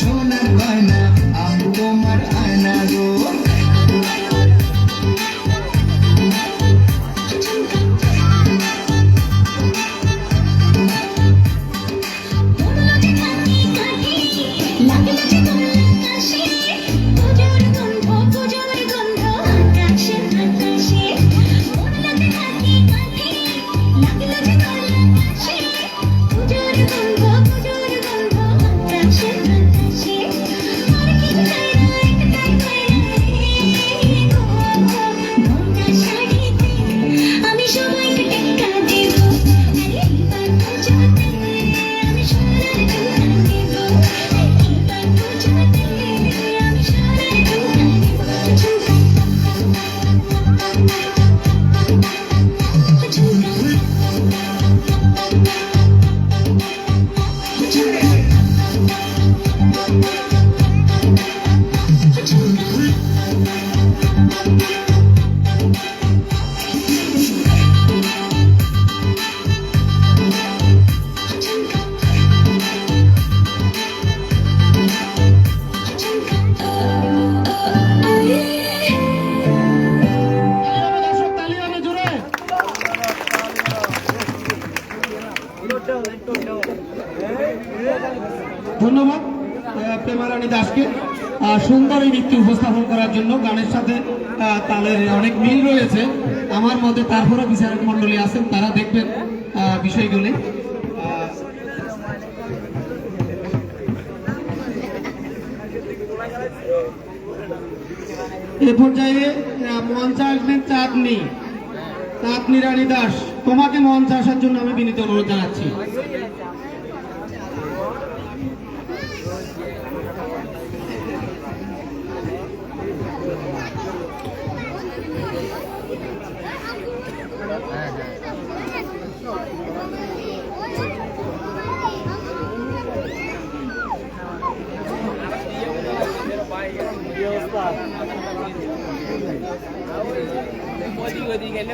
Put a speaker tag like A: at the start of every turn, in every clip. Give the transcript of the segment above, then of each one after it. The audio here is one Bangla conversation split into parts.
A: সোনার গয়না আমি তোমার আয়না গো
B: সুন্দর এই নৃত্য উপস্থাপন করার জন্য গানের সাথে তালের অনেক মিল রয়েছে। আমার মতে তারপরে বিচারক মন্ডলী আছেন, তারা দেখবেন বিষয়গুলি। এ পর্যায়ে মঞ্চে আসবেন চাঁদনি চাঁদনি রানী দাস, তোমাকে মঞ্চে আসার জন্য আমি বিনীত অনুরোধ জানাচ্ছি।
C: ওদিক ওদিক গেলে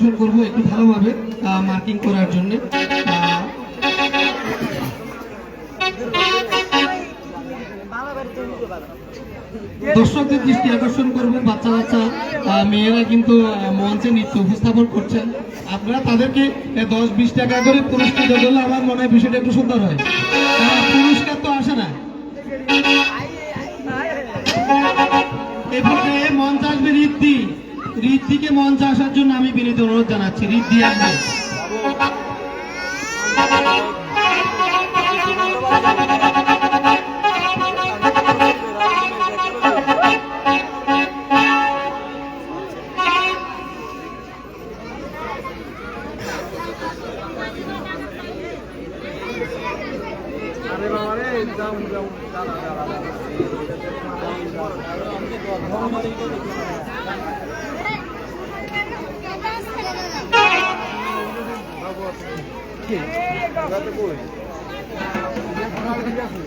B: আকর্ষণ করব একটু ভালোভাবে মার্কিং করার জন্য। দর্শকদের দৃষ্টি আকর্ষণ করব, বাচ্চা বাচ্চা মেয়েরা কিন্তু মঞ্চে নৃত্য উপস্থাপন করছেন। আপনারা তাদেরকে দশ বিশ টাকা করে পুরস্কৃত করলে আমার মনে হয় বিষয়টা একটু সুন্দর হয়। পুরস্কার তো আসে না। এরপরে মঞ্চ আসবে রিদ্ধি রিদ্ধিকে মঞ্চে আসার জন্য আমি বিনীত অনুরোধ জানাচ্ছি। রিদ্ধি আসবে
D: ঠিক আছে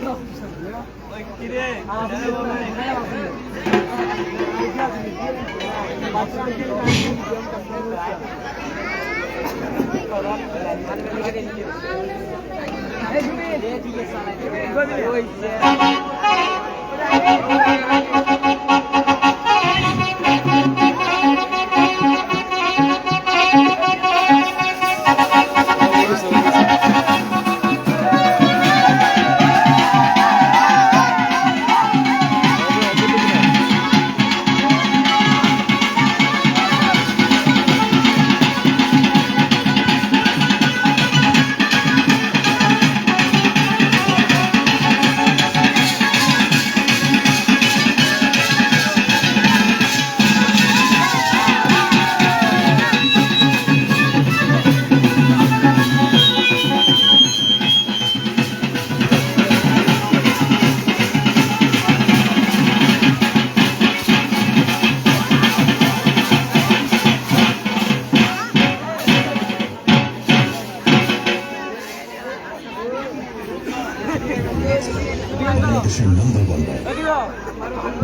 D: বাংলাদেশের number one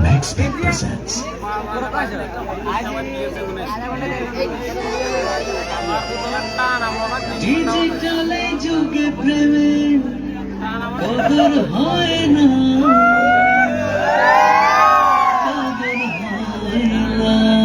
D: Max bank presents ডিজিটালে যুগে প্রেমের কদর হয় না। কদর হয় না।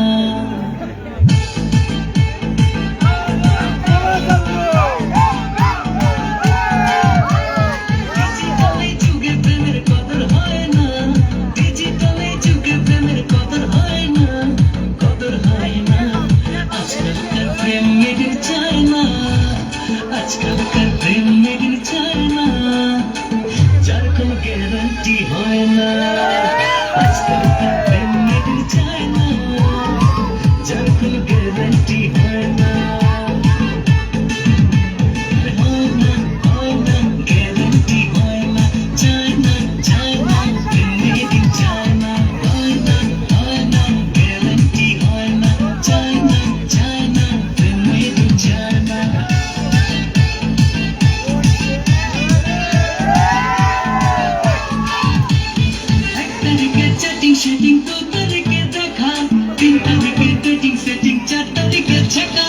D: সেটিং দু তারিখে দেখা তিন তারিখে ডেটিং সেটিং চার তারিখে ছেকা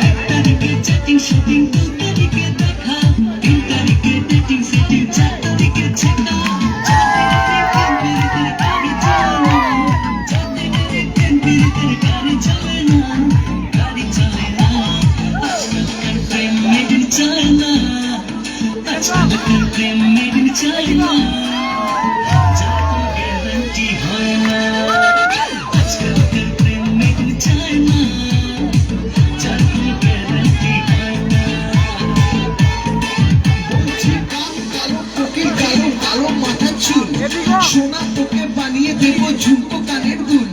D: এক তারিখে চ্যাটিং সেটিং দু তারিখে দেখা তিন তারিখে ডেটিং সেটিং চার তারিখে ছেকা গাড়ি চলে না আজকালকার প্রেম মেডিন চায় না হয় না আজকালকার প্রেম মেডিন চায় না যার গ্যারান্টি হয় না
E: বলছি কাল কালো কোকের কালো কালো মাথার চুল সোনা তোকে বানিয়ে দেবো ঝুমকো কানের দুল